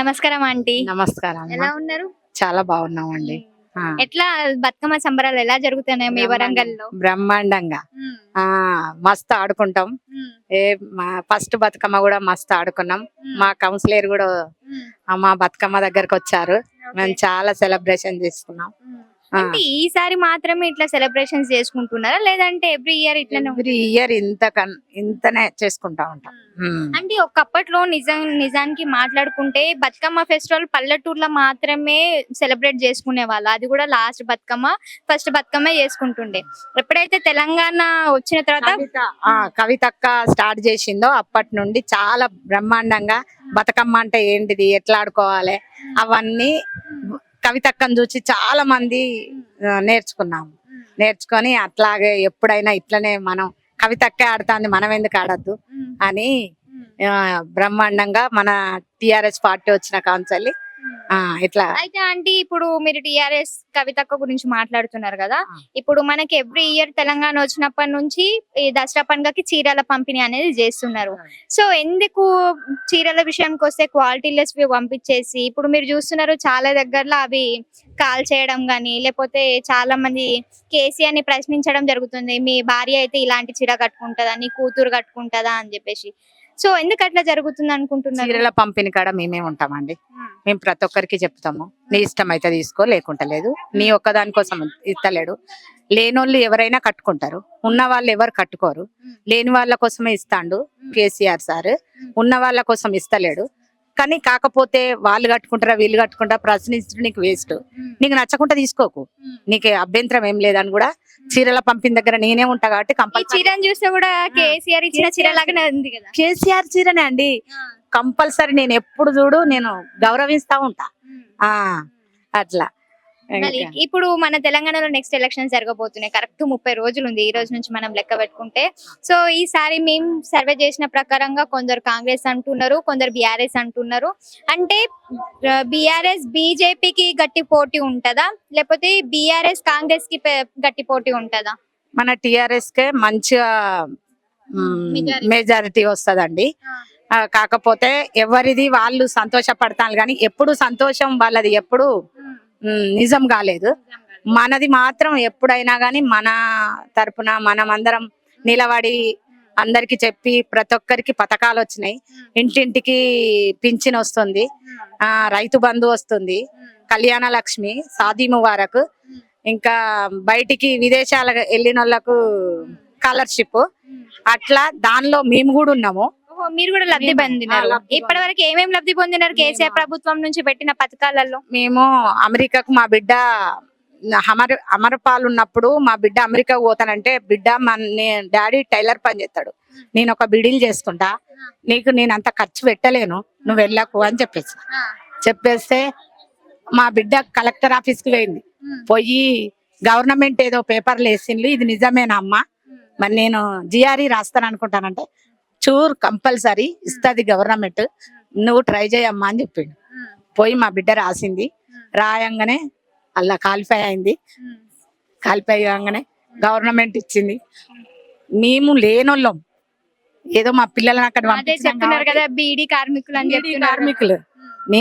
నమస్కారం ఆంటీ. నమస్కారం. ఎలా ఉన్నారు? చాలా బాగున్నామండి. ఎట్లా బతుకమ్మ సంబరాలు ఎలా జరుగుతున్నాయి మీ వరంగల్లో? బ్రహ్మాండంగా. ఆ మస్తు ఆడుకుంటాం. ఏ మా ఫస్ట్ బతుకమ్మ కూడా మస్తు ఆడుకున్నాం. మా కౌన్సిలర్ కూడా మా బతుకమ్మ దగ్గరకు వచ్చారు మేము చాలా సెలబ్రేషన్ చేసుకున్నాం. అంటే ఈసారి మాత్రమే ఇట్లా సెలబ్రేషన్స్ చేసుకుంటున్నారా? లేదంటే ఎవ్రీ ఇయర్ ఇట్లనే ఎవ్రీ ఇయర్ ఇంత ఇంతనే చేసుకుంటా ఉంటాం. అంటే ఒకప్పట్లో నిజం నిజానికి మాట్లాడుకుంటే బతుకమ్మ ఫెస్టివల్ పల్లెటూర్లో మాత్రమే సెలబ్రేట్ చేసుకునే వాళ్ళు. అది కూడా లాస్ట్ బతుకమ్మ ఫస్ట్ బతుకమ్మ చేసుకుంటుండే. ఎప్పుడైతే తెలంగాణ వచ్చిన తర్వాత కవితక్క స్టార్ట్ చేసిందో అప్పటి నుండి చాలా బ్రహ్మాండంగా బతుకమ్మ అంటే ఏంటిది ఎట్లా ఆడుకోవాలి అవన్నీ కవితక్కను చూసి చాలా మంది నేర్చుకున్నాము. నేర్చుకొని అట్లాగే ఎప్పుడైనా ఇట్లనే మనం కవితక్కే ఆడుతుంది మనం ఎందుకు ఆడద్దు అని బ్రహ్మాండంగా మన టిఆర్ఎస్ పార్టీ వచ్చిన ఆ, ఇట్లా అయితే ఆంటీ ఇప్పుడు మీరు టిఆర్ఎస్ కవితక్క గురించి మాట్లాడుతున్నారు కదా. ఇప్పుడు మనకి ఎవ్రీ ఇయర్ తెలంగాణ వచ్చినప్పటి నుంచి ఈ దసరా పండుగకి చీరల పంపిణీ అనేది చేస్తున్నారు. సో ఎందుకు చీరల విషయానికి వస్తే క్వాలిటీ లెస్ పంపించేసి ఇప్పుడు మీరు చూస్తున్నారు చాలా దగ్గరలో అవి కాల్ చేయడం గానీ లేకపోతే చాలా మంది కేసీఆర్ని ప్రశ్నించడం జరుగుతుంది మీ భార్య అయితే ఇలాంటి చీర కట్టుకుంటదా నీ కూతురు కట్టుకుంటదా అని చెప్పేసి సో ఎందుకు అట్లా జరుగుతుంది అనుకుంటున్నారు? చీరల పంపిణీ కాడ మేమే ఉంటామండి. మేము ప్రతి ఒక్కరికి చెప్తాము. నీ ఇష్టం అయితే తీసుకో లేకుంటే లేదు. నీ ఒక్కదాని కోసం ఇస్తలేడు. లేనోళ్ళు ఎవరైనా కట్టుకుంటారు. ఉన్న వాళ్ళు ఎవరు కట్టుకోరు. లేని వాళ్ళ కోసమే ఇస్తాండు కేసీఆర్ సార్. ఉన్న వాళ్ళ కోసం ఇస్తలేడు. కానీ కాకపోతే వాళ్ళు కట్టుకుంటారా వీళ్ళు కట్టుకుంటారా ప్రశ్నించడం నీకు వేస్ట్. నీకు నచ్చకుండా తీసుకోకు. నీకు అభ్యంతరం ఏం లేదని కూడా చీరల పంపిన దగ్గర నేనే ఉంటా కాబట్టి కంపల్సరీ. చీరను చూస్తే కూడా కేసీఆర్ ఇచ్చిన చీర లాగానే ఉంది కదా. కేసీఆర్ చీరనే అండి. కంపల్సరీ నేను ఎప్పుడు చూడు నేను గౌరవిస్తా ఉంటా. ఆ. అట్లా. ఇప్పుడు మన తెలంగాణలో నెక్స్ట్ ఎలక్షన్ జరగబోతున్నాయి. కరెక్ట్ ముప్పై రోజులు ఉంది ఈ రోజు నుంచి మనం లెక్క పెట్టుకుంటే. సో ఈసారి మేము సర్వే చేసిన ప్రకారంగా కొందరు కాంగ్రెస్ అంటున్నారు కొందరు బీఆర్ఎస్ అంటున్నారు. అంటే బీఆర్ఎస్ బీజేపీకి గట్టి పోటీ ఉంటదా? లేకపోతే బీఆర్ఎస్ కాంగ్రెస్కి గట్టి పోటీ ఉంటదా? మన టిఆర్ఎస్ కే మంచిగా. మెజారిటీ వస్తదండి. కాకపోతే ఎవరిది వాళ్ళు సంతోషపడతాను కానీ ఎప్పుడు సంతోషం వాళ్ళది ఎప్పుడు నిజం కాలేదు. మనది మాత్రం ఎప్పుడైనా కానీ మన తరపున మనమందరం నిలబడి అందరికి చెప్పి ప్రతి ఒక్కరికి పథకాలు వచ్చినాయి. ఇంటింటికి పింఛన్ వస్తుంది. ఆ రైతు బంధు వస్తుంది. కళ్యాణ లక్ష్మి సాది ముబారక్. ఇంకా బయటికి విదేశాలకు వెళ్ళిన వాళ్ళకు స్కాలర్షిప్. అట్లా దానిలో మేము కూడా ఉన్నాము. ఓహో, మీరు కూడా లబ్ధి పొందినారు. ఇప్పటి వరకు ఏమేమి లబ్ధి పొందినారు కేసీఆర్ ప్రభుత్వం నుంచి పెట్టిన పథకాలలో? మేము అమెరికాకు మా బిడ్డ అమర అమరపాలు ఉన్నప్పుడు మా బిడ్డ అమెరికాకు పోతానంటే బిడ్డ నే- డాడీ టైలర్ పని చేస్తాడు. నేను ఒక బిడీలు చేసుకుంటా. నీకు నేను అంత ఖర్చు పెట్టలేను. నువ్వు వెళ్ళకు అని చెప్పేసి. చెప్పేస్తే మా బిడ్డ కలెక్టర్ ఆఫీస్కి పోయింది పోయి గవర్నమెంట్ ఏదో పేపర్లు వేసిండ్లు. ఇది నిజమేనా అమ్మా? మరి నేను జిఆర్ఈ రాస్తాను అనుకుంటానంటే చూర్ కంపల్సరీ ఇస్తుంది గవర్నమెంట్. నువ్వు ట్రై చేయమ్మా అని చెప్పిండు. పోయి మా బిడ్డ రాసింది. రాయంగానే అలా క్వాలిఫై అయింది. క్వాలిఫై కాగానే గవర్నమెంట్ ఇచ్చింది. మేము. లేనోళ్ళం. ఏదో మా పిల్లలని అక్కడ చెప్తున్నారు కదా బీడీ కార్మికులు అని కార్మికులు.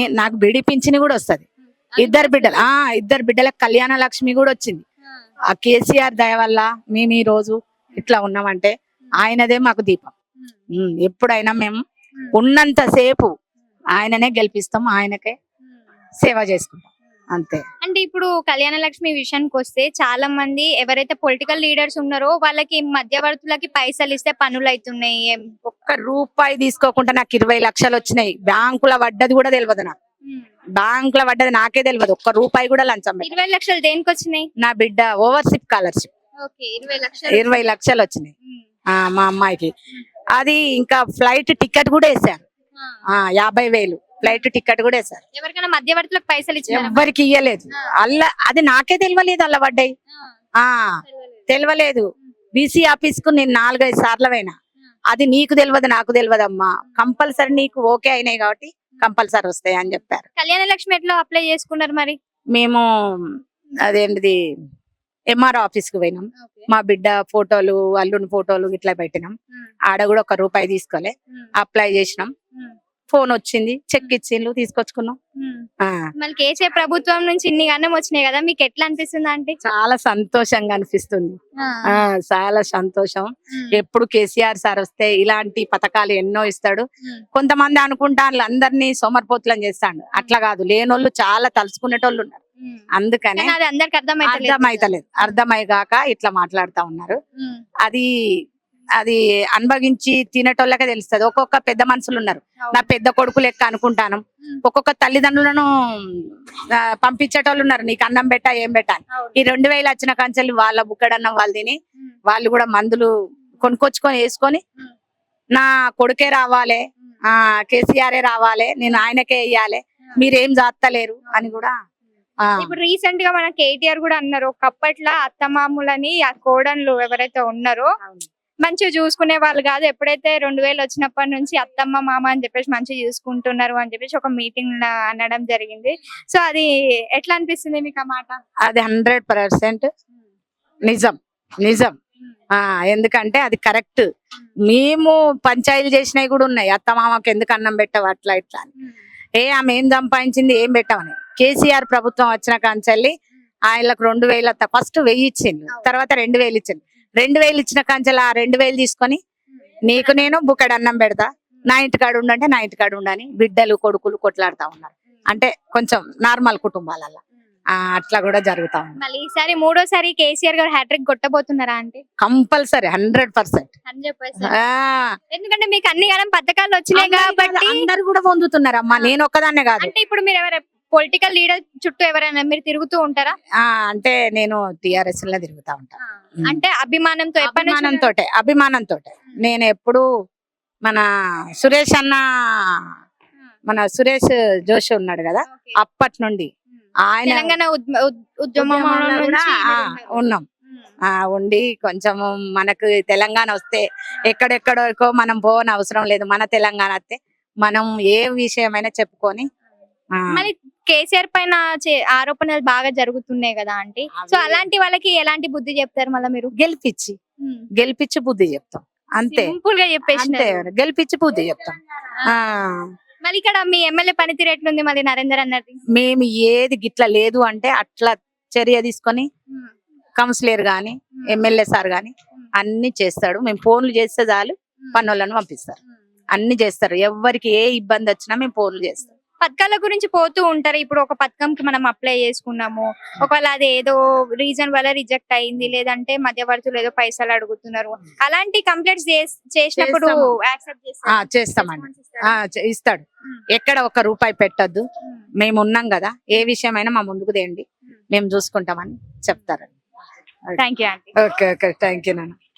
నాకు బిడి పింఛని కూడా వస్తది. ఇద్దరు బిడ్డలు ఆ ఇద్దరు బిడ్డలకు కళ్యాణ లక్ష్మి కూడా వచ్చింది. ఆ కేసీఆర్ దయ వల్ల మేము ఈ రోజు ఇట్లా ఉన్నామంటే ఆయనదే మాకు దీపం. ఎప్పుడైనా మేము ఉన్నంత సేపు ఆయననే గెలిపిస్తాం ఆయనకే సేవ చేసుకుంటాం. అంతే. అంటే ఇప్పుడు కళ్యాణ లక్ష్మి విషయానికి వస్తే చాలా మంది ఎవరైతే పొలిటికల్ లీడర్స్ ఉన్నారో వాళ్ళకి మధ్యవర్తులకి పైసలు ఇస్తే పనులు అవుతున్నాయి. ఒక్క రూపాయి తీసుకోకుండా నాకు ఇరవై లక్షలు వచ్చినాయి. బ్యాంకుల పడ్డది కూడా తెలియదు నాకు. బ్యాంకుల పడ్డది నాకే తెలియదు ఒక్క రూపాయి కూడా లంచం. ఇరవై లక్షలు దేనికి వచ్చినాయి? నా బిడ్డ ఓవర్షిప్ స్కాలర్షిప్. ఇరవై లక్షలు వచ్చినాయి. మా అమ్మాయికి. అది ఇంకా ఫ్లైట్ టికెట్ కూడా వేసారు యాభై వేలు. ఫ్లైట్ టికెట్ కూడా వేసారు ఎవరికైనా మధ్యవర్తులకు పైసలు ఎవ్వరికి ఇయ్యలేదు. అల్ల అది నాకే తెలియలేదు అల్ల పడ్డాయి. ఆ. తెలియలేదు బీసీ ఆఫీస్కు నేను నాలుగైదు సార్లు పోయినా అది నీకు తెలియదు నాకు తెలియదు అమ్మా కంపల్సరీ నీకు ఓకే అయినాయి కాబట్టి కంపల్సరీ వస్తాయి అని చెప్పారు. కళ్యాణ లక్ష్మి ఎట్లా అప్లై చేసుకున్నారు మరి? మేము అదేంటిది ఎంఆర్ఓ ఆఫీస్కి పోయినాం. మా బిడ్డ ఫోటోలు అల్లుని ఫోటోలు ఇట్లా పెట్టినాం. ఆడ కూడా ఒక రూపాయి తీసుకోలే. అప్లై చేసినాం. ఫోన్ వచ్చింది చెక్ ఇచ్చిండ్రు తీసుకొచ్చుకున్నాం. మళ్ళీ ప్రభుత్వం నుంచి ఇన్ని గన్నం వచ్చినాయి కదా మీకు ఎట్లా అనిపిస్తుంది ఆంటీ? చాలా సంతోషంగా అనిపిస్తుంది. ఆ. చాలా సంతోషం. ఎప్పుడు కేసీఆర్ సార్ వస్తే ఇలాంటి పథకాలు ఎన్నో ఇస్తాడు. కొంతమంది అనుకుంటాను అందరినీ సోమర్పోతులను చేస్తాడు. అట్లా కాదు లేనోళ్ళు చాలా తలుచుకునేటోళ్ళు ఉన్నారు. అందుకనే కానీ అది అందరికి అర్థమైతలేదు అర్థమైగాక ఇట్లా మాట్లాడుతా ఉన్నారు. అది అది అనుభవించి తినేటోళ్ళకే తెలుస్తుంది ఒక్కొక్క పెద్ద మనుషులు ఉన్నారు నా పెద్ద కొడుకు లెక్క అనుకుంటాను. ఒక్కొక్క తల్లిదండ్రులను పంపించేటోళ్ళు ఉన్నారు నీకు అన్నం పెట్టా ఏం పెట్టా అని. అవును. ఈ రెండు వేలు వచ్చిన కంచెలు వాళ్ళ బుక్కడన్నం వాళ్ళు తిని. వాళ్ళు కూడా మందులు కొనుక్కొచ్చుకొని వేసుకొని. నా కొడుకే రావాలి. ఆ కేసీఆర్ రావాలి నేను ఆయనకే వేయాలి మీరేం జాత్తలేరు అని కూడా ఇప్పుడు రీసెంట్గా మన కేటీఆర్ కూడా అన్నారు ఒకప్పట్లో అత్తమాములని ఆ కోడన్లు ఎవరైతే ఉన్నారో మంచిగా చూసుకునే వాళ్ళు కాదు. ఎప్పుడైతే రెండు వేలు వచ్చినప్పటి నుంచి అత్తమ్మ మామ అని చెప్పేసి మంచిగా చూసుకుంటున్నారు అని చెప్పేసి ఒక మీటింగ్ అనడం జరిగింది. సో అది ఎట్లా అనిపిస్తుంది మీకు ఆ మాట? అది హండ్రెడ్ పర్సెంట్ నిజం. నిజం. ఆ ఎందుకంటే అది కరెక్ట్. మేము. పంచాయతీలు చేసినవి కూడా ఉన్నాయి. అత్త మామకి ఎందుకు అన్నం పెట్టవు అట్లా ఇట్లా ఏ ఆమె ఏం సంపాదించింది ఏం పెట్టమని కేసీఆర్ ప్రభుత్వం వచ్చిన కాంచెల్లి ఆయనకు రెండు వేల ఫస్ట్ వెయ్యి ఇచ్చింది తర్వాత రెండు వేలు ఇచ్చింది రెండు వేలు ఇచ్చిన కాంచెల్లి ఆ రెండు వేలు తీసుకొని నీకు నేను బుక్కడు అన్నం పెడతా నా ఇంటికాడ ఉండంటే నా ఇంటికాడ ఉండని బిడ్డలు కొడుకులు కొట్లాడుతా ఉన్నారు. అంటే కొంచెం నార్మల్ కుటుంబాలల్లో. ఆ, అట్లా కూడా జరుగుతా ఉంది. మళ్ళీ ఈసారి మూడోసారి కేసీఆర్ గారు హ్యాట్రిక్ కొట్టబోతున్నారా అంటే కంపల్సరీ హండ్రెడ్ పర్సెంట్. ఎందుకంటే మీకు అన్ని కాలం పథకాలు వచ్చినాయి కాబట్టి అందరు కూడా పొందుతున్నారు అమ్మా నేను ఒక్కదాన్నే కాదు. అంటే ఇప్పుడు మీరు ఎవరైనా పొలిటికల్ లీడర్ చుట్టూ ఎవరైనా మీరు తిరుగుతూ ఉంటారా? ఆ అంటే నేను టిఆర్ఎస్లో తిరుగుతా ఉంటా. అంటే అభిమానంతో ఎప్పటి నుంచి అభిమానంతో అభిమానంతో నేను ఎప్పుడు మన సురేష్ అన్న మన సురేష్ జోషి ఉన్నాడు కదా. అప్పటి నుండి ఆయన తెలంగాణ ఉద్మ- ఉద్- ఉద్యమం ఉద్యమంలో కూడా, నుంచి ఆ, మీరు ఉన్నారు. ఉన్నాం. ఉమ్. ఆ ఉండి కొంచెము మనకు తెలంగాణ వస్తే ఎక్కడెక్కడో మనం పోని అవసరం లేదు. మన తెలంగాణ వస్తే మనం ఏ విషయమైనా చెప్పుకొని ఆ, మరి కేసీఆర్ పైన ఆరోపణలు బాగా జరుగుతున్నాయి కదా ఆంటీ? సో అలాంటి వాళ్ళకి ఎలాంటి బుద్ధి చెప్తారు మళ్ళీ మీరు? గెలిపించి గెలిపించి బుద్ధి చెప్తాం. అంతే. సింపుల్గా చెప్పేసి గెలిపించి బుద్ధి చెప్తాం. మరి ఇక్కడ మీ ఎమ్మెల్యే పనితీరు ఎట్లుంది మళ్ళీ నరేందర్ అన్నది? మేము ఏది గిట్ల లేదు అంటే అట్లా చర్య తీసుకొని కౌన్సిలర్ గాని ఎమ్మెల్యే సార్ గాని అన్ని చేస్తాడు. మేము ఫోన్లు చేస్తే చాలు పన్నులను పంపిస్తారు. అన్ని చేస్తారు. ఎవరికి ఏ ఇబ్బంది వచ్చినా మేము ఫోన్లు చేస్తాం. పథకాల గురించి పోతూ ఉంటారు. ఇప్పుడు ఒక పథకంకి మనం అప్లై చేసుకున్నాము. ఒకవేళ అది ఏదో రీజన్ వల్ల రిజెక్ట్ అయింది లేదంటే మధ్యవర్తులు ఏదో పైసలు అడుగుతున్నారు. అలాంటి కంప్లైంట్స్ చేసినప్పుడు. యాక్సెప్ట్ చేస్తామండి. ఇస్తాడు. ఎక్కడ ఒక రూపాయి పెట్టద్దు. మేము ఉన్నాం కదా. ఏ విషయమైనా మా ముందుకు తేండి మేము చూసుకుంటామని చెప్తారు thank you okay okay thank you నాన్న.